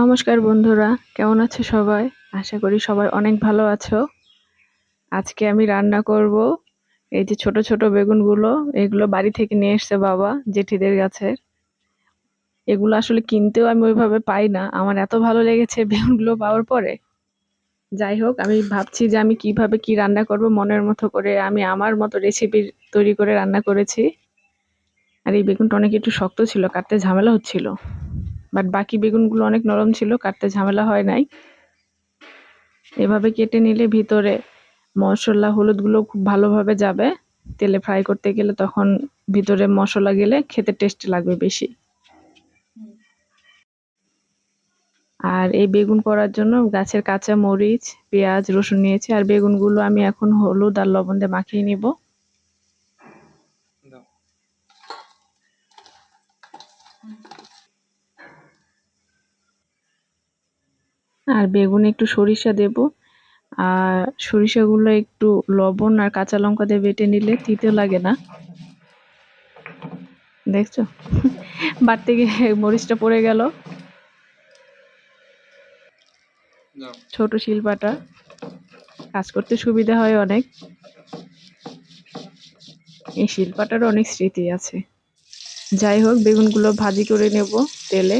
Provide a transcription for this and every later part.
নমস্কার বন্ধুরা, কেমন আছো সবাই? আশা করি সবাই অনেক ভালো আছো। আজকে আমি রান্না করব এই যে ছোট ছোট বেগুনগুলো, এগুলো বাড়ি থেকে নিয়ে এসছে বাবা জেঠিদের গাছের এগুলো আসলে কিনতেও আমি ওইভাবে পাই না। আমার এত ভালো লেগেছে বেগুনগুলো পাওয়ার পরে। যাই হোক, আমি ভাবছি যে আমি কীভাবে কি রান্না করব, মনের মতো করে আমি আমার মতো রেসিপি তৈরি করে রান্না করেছি। আর এই বেগুনটা অনেক একটু শক্ত ছিল, কাটতে ঝামেলা হচ্ছিল। বাট বাকি বেগুনগুলো অনেক নরম ছিল, কাটতে ঝামেলা হয় নাই। এভাবে কেটে নিলে ভিতরে মশলা হলুদগুলো খুব ভালোভাবে যাবে। তেলে ফ্রাই করতে গেলে তখন ভিতরে মশলা গেলে খেতে টেস্ট লাগবে বেশি। আর এই বেগুন করার জন্য গাছের কাঁচা মরিচ, পেঁয়াজ, রসুন নিয়েছি। আর বেগুনগুলো আমি এখন হলুদ আর লবণ দিয়ে মাখিয়ে নিব। আর বেগুনে একটু সরিষা দেব। আর সরিষাগুলো একটু লবণ আর কাঁচা লঙ্কা দিয়ে বেটে নিলে তিতে লাগে না। দেখছ? বাড়তে গিয়ে মরিচটা পড়ে গেল। ছোট শিল্পাটা। কাজ করতে সুবিধা হয় অনেক। এই শিল্পাটার অনেক স্মৃতি আছে। যাই হোক বেগুনগুলো ভাজি করে নেব তেলে।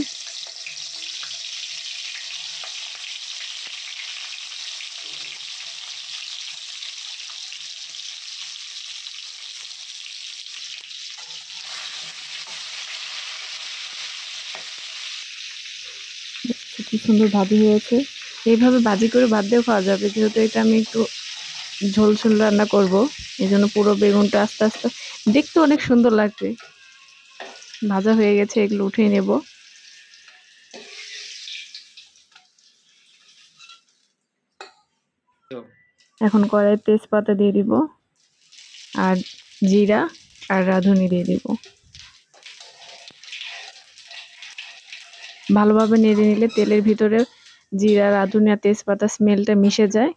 কি সুন্দর ভাজি হয়েছে। এইভাবে ভাজি করে ভাত দিয়ে খাওয়া যাবে। যেহেতু এটা আমি একটু ঝোল ঝোল রান্না করব এই জন্য পুরো বেগুনটা আস্তে আস্তে দেখতে অনেক সুন্দর লাগবে। ভাজা হয়ে গেছে, এগুলো উঠিয়ে নেব। এখন কড়াই তেজপাতা দিয়ে দিব, আর জিরা আর রাঁধুনি দিয়ে দিব। ভালোভাবে নেড়ে নিলে তেলের ভিতরে জিরা, রাঁধুনি আর তেজপাতা স্মেলটা মিশে যায়।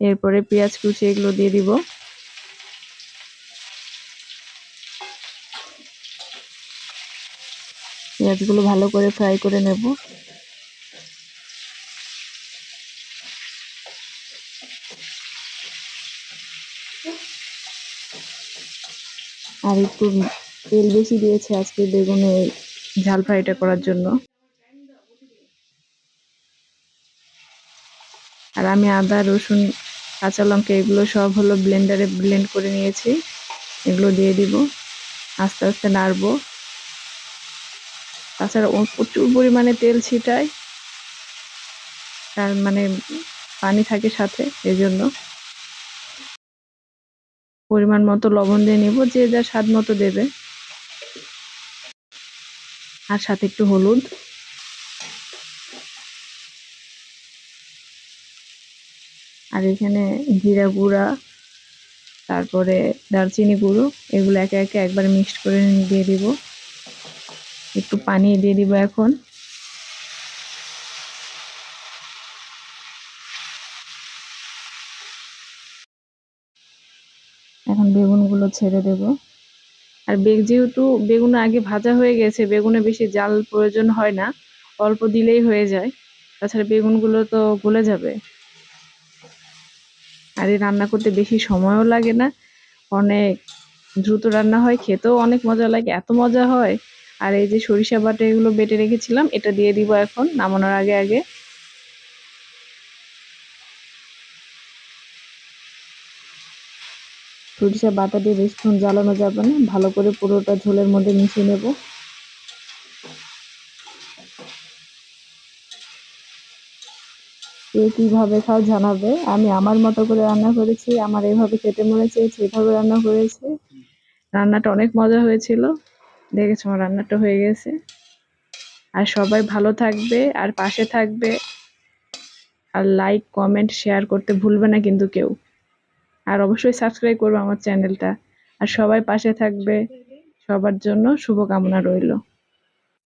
এরপরে পেঁয়াজ কুচি এগুলো দিয়ে দিব। পেঁয়াজগুলো ভালো করে ফ্রাই করে নেব। আর একটু তেল বেশি দিয়েছে আজকে বেগুনে ঝাল ফ্রাইটা করার জন্য। আর আমি আদা, রসুন, কাঁচা লঙ্কা, এগুলো সব হলো ব্লেন্ডারে ব্লেন্ড করে নিয়েছি। এগুলো দিয়ে দিব। আস্তে আস্তে নাড়বো। তাছাড়া প্রচুর পরিমাণে তেল ছিটায়। তার মানে পানি থাকে সাথে এই জন্য পরিমাণ মতো লবণ দিয়ে নিব, যে যা স্বাদ মতো দেবে। আর সাথে একটু হলুদ। আর এখানে জিরা গুঁড়া, তারপরে দারচিনি গুঁড়ো, এগুলো একে একে একবার মিক্সড করে দিয়ে দিব। একটু পানি দিয়ে দিব এখন। এখন বেগুনগুলো ছেড়ে দেব। আর বেগ যেহেতু, বেগুন আগে ভাজা হয়ে গেছে, বেগুনে বেশি জাল প্রয়োজন হয় না, অল্প দিলেই হয়ে যায়। তাছাড়া বেগুনগুলো তো গলে যাবে। আর এই রান্না করতে বেশি সময়ও লাগে না। অনেক দ্রুত রান্না হয়, খেতেও অনেক মজা লাগে, এত মজা হয়। আর এই যে সরিষা বাটা এগুলো বেটে রেখেছিলাম, এটা দিয়ে দিব এখন নামানোর আগে আগে। সরিষা বাটা দিয়ে বেশিক্ষণ জ্বালানো যাবে না, ভালো করে পুরোটা ঝোলের মধ্যে মিশিয়ে নেব। কে কীভাবে খাও জানাবে। আমি আমার মতো করে রান্না করেছি, আমার এভাবে খেতে মনে চেয়েছে এভাবে রান্না করেছি। রান্নাটা অনেক মজা হয়েছিল। দেখেছ আমার রান্নাটা হয়ে গেছে। আর সবাই ভালো থাকবে, আর পাশে থাকবে। আর লাইক কমেন্ট শেয়ার করতে ভুলবে না কিন্তু কেউ। আর অবশ্যই সাবস্ক্রাইব করবে আমার চ্যানেলটা আর সবাই পাশে থাকবে। সবার জন্য শুভকামনা রইল।